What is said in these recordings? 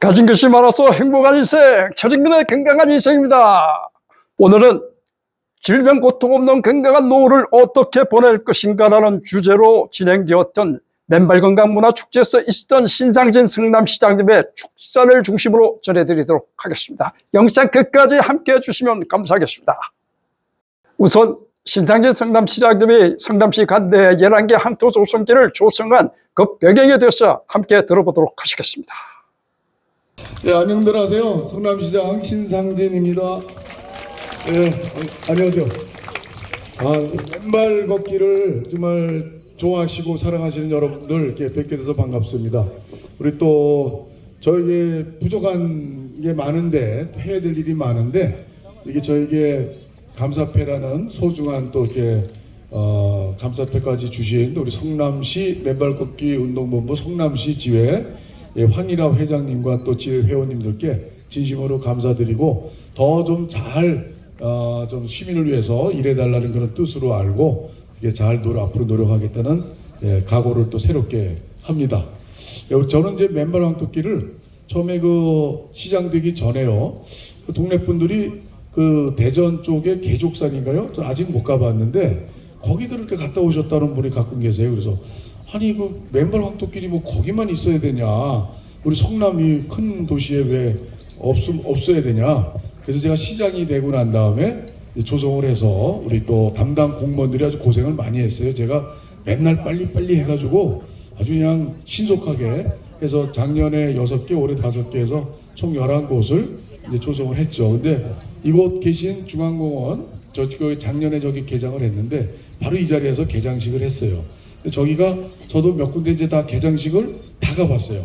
가진 것이 많아서 행복한 인생, 처진근의 건강한 인생입니다. 오늘은 질병 고통 없는 건강한 노후를 어떻게 보낼 것인가라는 주제로 진행되었던 맨발 건강 문화 축제에서 있었던 신상진 성남시장님의 축사를 중심으로 전해드리도록 하겠습니다. 영상 끝까지 함께 해주시면 감사하겠습니다. 우선 신상진 성남시장님이 성남시 간대 11개 항토 조성기를 조성한 그 배경에 대해서 함께 들어보도록 하시겠습니다. 네, 안녕들 하세요. 성남시장 신상진입니다. 네, 아, 안녕하세요. 아, 맨발 걷기를 정말 좋아하시고 사랑하시는 여러분들 이렇게 뵙게 돼서 반갑습니다. 우리 또 저에게 부족한 게 많은데 해야 될 일이 많은데 이게 저에게 감사패라는 소중한 또 이렇게 어, 감사패까지 주신 우리 성남시 맨발 걷기 운동본부 성남시 지회 예, 황일아 회장님과 또 지회 회원님들께 진심으로 감사드리고 더 좀잘 어, 좀 시민을 위해서 일해달라는 그런 뜻으로 알고 이게 잘 노력 앞으로 노력하겠다는 예, 각오를 또 새롭게 합니다. 예, 저는 이제 맨발 황토끼를 처음에 그 시장 되기 전에요. 그 동네 분들이 그 대전 쪽에 계족산인가요? 전 아직 못 가봤는데 거기들 이렇게 갔다 오셨다는 분이 가끔 계세요. 그래서 아니 그 맨발 황토끼리 뭐 거기만 있어야 되냐? 우리 성남이 큰 도시에 왜 없음 없어야 되냐? 그래서 제가 시장이 되고 난 다음에 조성을 해서 우리 또 담당 공무원들이 아주 고생을 많이 했어요. 제가 맨날 빨리빨리 해가지고 아주 그냥 신속하게 해서 작년에 여섯 개, 올해 다섯 개 해서 총 11곳을 이제 조성을 했죠. 근데 이곳 계신 중앙공원, 저, 그 작년에 저기 개장을 했는데 바로 이 자리에서 개장식을 했어요. 저기가 저도 몇 군데 이제 다 개장식을 다 가봤어요.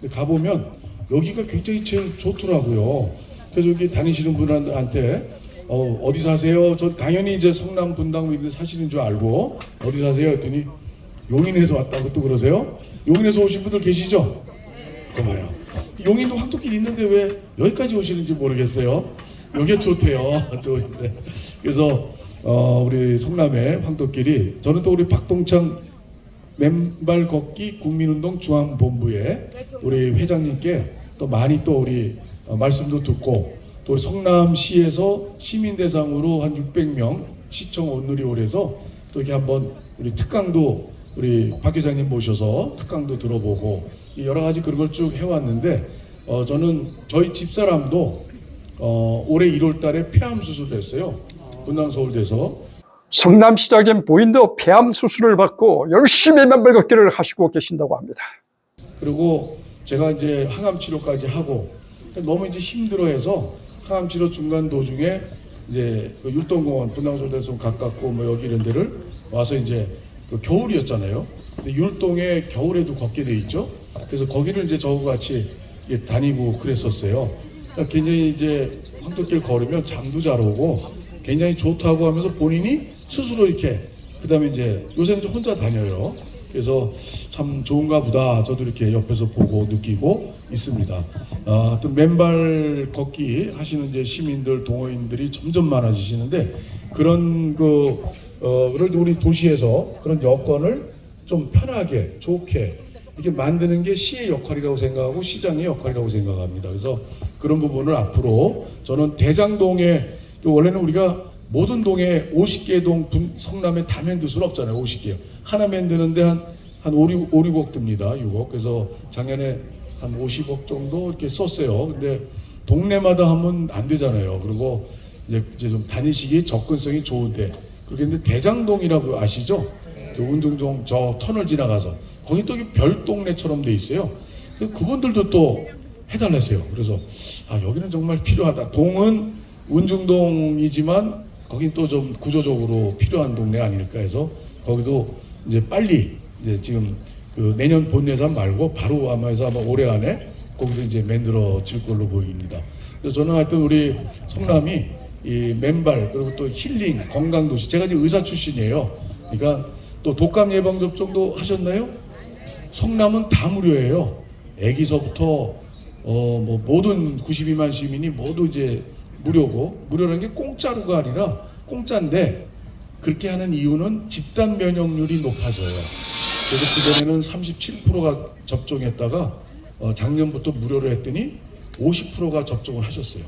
근데 가보면 여기가 굉장히 제일 좋더라고요. 그래서 여기 다니시는 분들한테 어, 어디 사세요? 저 당연히 이제 성남 분당 인데 사시는 줄 알고 어디 사세요? 했더니 용인에서 왔다고 또 그러세요? 용인에서 오신 분들 계시죠? 그봐요. 용인도 황토길 있는데 왜 여기까지 오시는지 모르겠어요. 여기 좋대요. 좋은데. 그래서 어, 우리 성남의 황토길이 저는 또 우리 박동창 맨발 걷기 국민운동 중앙본부에 우리 회장님께 또 많이 또 우리 어, 말씀도 듣고 또 우리 성남시에서 시민 대상으로 한 600명 시청 온누리홀에서 또 이렇게 한번 우리 특강도 우리 박 회장님 모셔서 특강도 들어보고 이 여러 가지 그런 걸 쭉 해왔는데 어, 저는 저희 집사람도 어, 올해 1월 달에 폐암 수술을 했어요. 분당 서울대에서 성남시장님 부인도 폐암 수술을 받고 열심히 맨발 걷기를 하시고 계신다고 합니다. 그리고 제가 이제 항암 치료까지 하고 너무 이제 힘들어해서 항암 치료 중간 도중에 이제 그 율동공원 분당서울대에서 좀 가깝고 뭐 여기 이런 데를 와서 이제 그 겨울이었잖아요. 율동에 겨울에도 걷게 돼 있죠. 그래서 거기를 이제 저하고 같이 다니고 그랬었어요. 그러니까 굉장히 이제 황토길 걸으면 잠도 잘 오고 굉장히 좋다고 하면서 본인이 스스로 이렇게 그다음에 이제 요새는 좀 혼자 다녀요. 그래서 참 좋은가 보다 저도 이렇게 옆에서 보고 느끼고 있습니다. 아, 또 맨발 걷기 하시는 이제 시민들 동호인들이 점점 많아지시는데 그런 그 어, 그걸 우리 도시에서 그런 여건을 좀 편하게 좋게 이렇게 만드는 게 시의 역할이라고 생각하고 시장의 역할이라고 생각합니다. 그래서 그런 부분을 앞으로 저는 대장동에 그 원래는 우리가 모든 동에 50개 동 분- 성남에 다 만들 수는 없잖아요. 50개. 하나 만드는데 한, 한 5, 6, 5, 6억 듭니다. 6억. 그래서 작년에 한 50억 정도 이렇게 썼어요. 근데 동네마다 하면 안 되잖아요. 그리고 이제, 이제 좀 다니시기 접근성이 좋은데. 그렇게 근데 대장동이라고 아시죠? 저 운정동 저 터널 지나가서. 거기 또 별 동네처럼 돼 있어요. 그분들도 또 해달라세요. 그래서 아 여기는 정말 필요하다. 동은 운중동이지만 거긴 또 좀 구조적으로 필요한 동네 아닐까 해서 거기도 이제 빨리 이제 지금 그 내년 본 예산 말고 바로 아마 해서 아마 올해 안에 거기서 이제 만들어질 걸로 보입니다. 그래서 저는 하여튼 우리 성남이 이 맨발 그리고 또 힐링 건강 도시 제가 이제 의사 출신이에요. 그러니까 또 독감 예방 접종도 하셨나요? 성남은 다 무료예요. 애기서부터 어 뭐 모든 92만 시민이 모두 이제 무료고 무료라는 게 공짜로가 아니라 공짜인데 그렇게 하는 이유는 집단 면역률이 높아져요. 그래서 그전에는 37%가 접종했다가 어, 작년부터 무료로 했더니 50%가 접종을 하셨어요.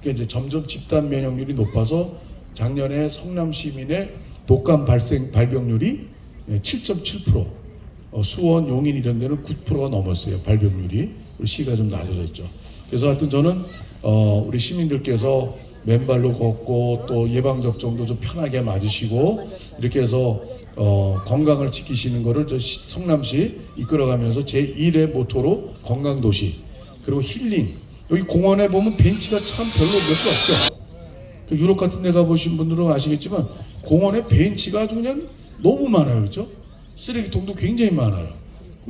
그러니까 이제 점점 집단 면역률이 높아서 작년에 성남 시민의 독감 발생 발병률이 7.7%, 어, 수원, 용인 이런 데는 9%가 넘었어요. 발병률이 시가 좀 낮아졌죠. 그래서 하여튼 저는 어, 우리 시민들께서 맨발로 걷고 또 예방 접종도 좀 편하게 맞으시고 이렇게 해서 어, 건강을 지키시는 거를 저 시- 성남시 이끌어가면서 제 1의 모토로 건강 도시 그리고 힐링 여기 공원에 보면 벤치가 참 별로 몇 개 없죠. 또 유럽 같은 데 가보신 분들은 아시겠지만 공원에 벤치가 아주 그냥 너무 많아요. 그렇죠? 쓰레기통도 굉장히 많아요.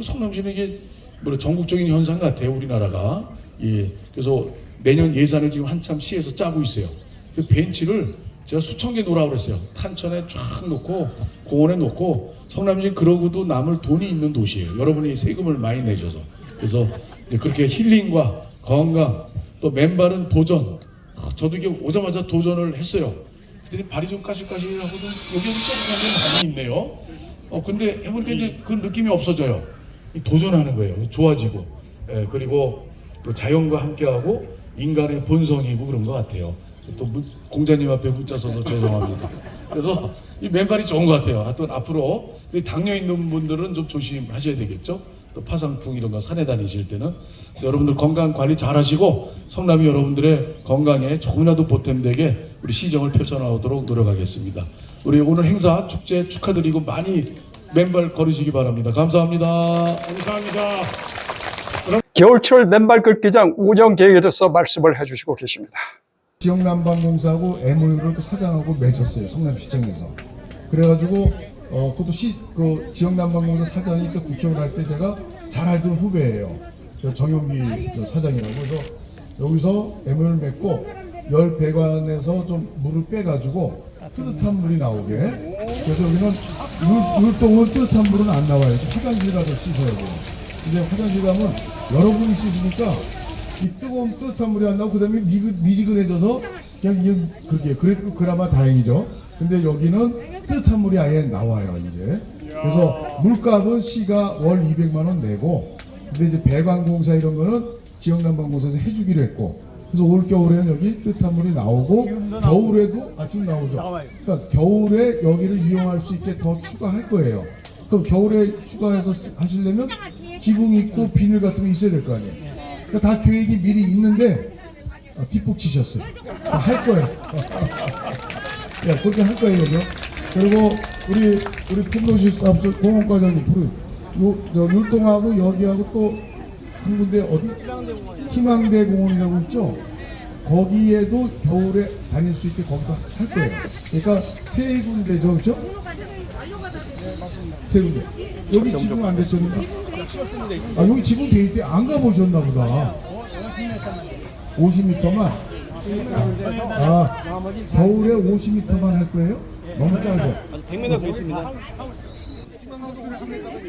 성남시는 이게 뭐 전국적인 현상 같아요. 우리나라가. 예. 그래서 내년 예산을 지금 한참 시에서 짜고 있어요. 그 벤치를 제가 수천 개 놓으라고 그랬어요. 탄천에 쫙 놓고 공원에 놓고 성남시 그러고도 남을 돈이 있는 도시예요. 여러분이 세금을 많이 내셔서. 그래서 그렇게 힐링과 건강 또 맨발은 도전 아, 저도 이게 오자마자 도전을 했어요. 그랬더니 발이 좀 까실까실하고 좀 여기 게 많이 있네요. 어 근데 해보니까 이제 그 느낌이 없어져요. 이 도전하는 거예요. 좋아지고 예, 그리고 또 자연과 함께하고 인간의 본성이고 그런 것 같아요. 또 문- 공자님 앞에 문자 써서 죄송합니다. 그래서 이 맨발이 좋은 것 같아요. 하여튼 앞으로 당뇨 있는 분들은 좀 조심하셔야 되겠죠. 또 파상풍 이런 거 산에 다니실 때는 여러분들 건강 관리 잘 하시고 성남이 여러분들의 건강에 조금이라도 보탬되게 우리 시정을 펼쳐나오도록 노력하겠습니다. 우리 오늘 행사 축제 축하드리고 많이 맨발 걸으시기 바랍니다. 감사합니다. 감사합니다. 겨울철 맨발 걷기장 운영 계획에 대해서 말씀을 해주시고 계십니다. 지역 난방공사하고 MOU를 그 사장하고 맺었어요 성남시청에서. 그래가지고 어 그것도 시 그 지역 난방공사 사장이 또 국회의원 할 때 제가 잘 알던 후배예요. 저 정용기 저 사장이라고. 그래서 여기서 MOU를 맺고 열 배관에서 좀 물을 빼가지고 뜨뜻한 물이 나오게. 그래서 우리는 물, 물동을 뜨뜻한 물은 안 나와요. 화장실 가서 씻어야 돼요 이제 화장실 가면 여러분이 씻으니까 이 뜨거운 뜨뜻한 물이 안 나오고 그다음에 미그, 미지근해져서 그냥 이게 그게 그래 그나마 다행이죠. 근데 여기는 뜨뜻한 물이 아예 나와요 이제. 그래서 물값은 시가 월 200만 원 내고 근데 이제 배관공사 이런 거는 지역난방공사에서 해주기로 했고 그래서 올 겨울에는 여기 뜨뜻한 물이 나오고 겨울에도 아 지금 나오죠. 그러니까 겨울에 여기를 이용할 수 있게 더 추가할 거예요. 그럼 겨울에 추가해서 쓰- 하시려면 지붕 있고 비닐 같은 거 있어야 될 거 아니에요. 그러니까 다 계획이 미리 있는데 어, 뒷북 치셨어요. 다할 거예요. 야, 그렇게 할 거예요, 그죠? 그리고 우리 우리 풍도시 사업소 공원과장님, 우리 요, 저 율동하고 여기하고 또 한 군데 어디 희망대 공원이라고 있죠? 거기에도 겨울에 다닐 수 있게 거기다 할 거예요. 그러니까 세 군데죠, 그죠? 세 군데. 여기 지금 안 됐었는데. 아 여기 지금 돼 있대 안 가보셨나 보다 50m만 아 겨울에 50m만 할 거예요? 너무 짧아 100m 있습니다.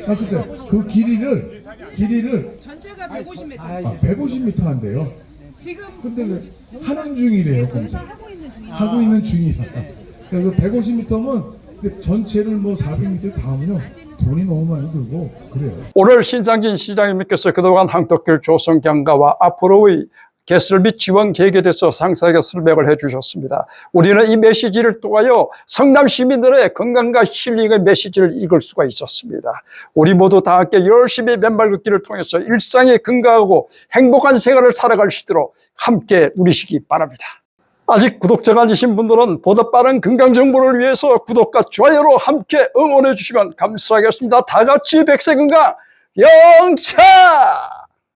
아 글쎄 그 길이를 길이를 전체가 150m. 아, 150m 한대요 지금 근데 왜 하는 중이래요 거기서 하고 있는 중이에요. 하고 있는 중이라 그래서 150m면 전체를 뭐 400m 다 하면요 돈이 너무 많이 들고 그래요 오늘 신상진 시장님께서 그동안 항덕길 조성 경과와 앞으로의 개설 및 지원 계획에 대해서 상세하게 설명을 해주셨습니다. 우리는 이 메시지를 통하여 성남 시민들의 건강과 힐링의 메시지를 읽을 수가 있었습니다. 우리 모두 다 함께 열심히 맨발 걷기를 통해서 일상에 건강하고 행복한 생활을 살아갈 수 있도록 함께 누리시기 바랍니다. 아직 구독자가 아니신 분들은 보다 빠른 건강 정보를 위해서 구독과 좋아요로 함께 응원해 주시면 감사하겠습니다. 다 같이 백세 건강 영차!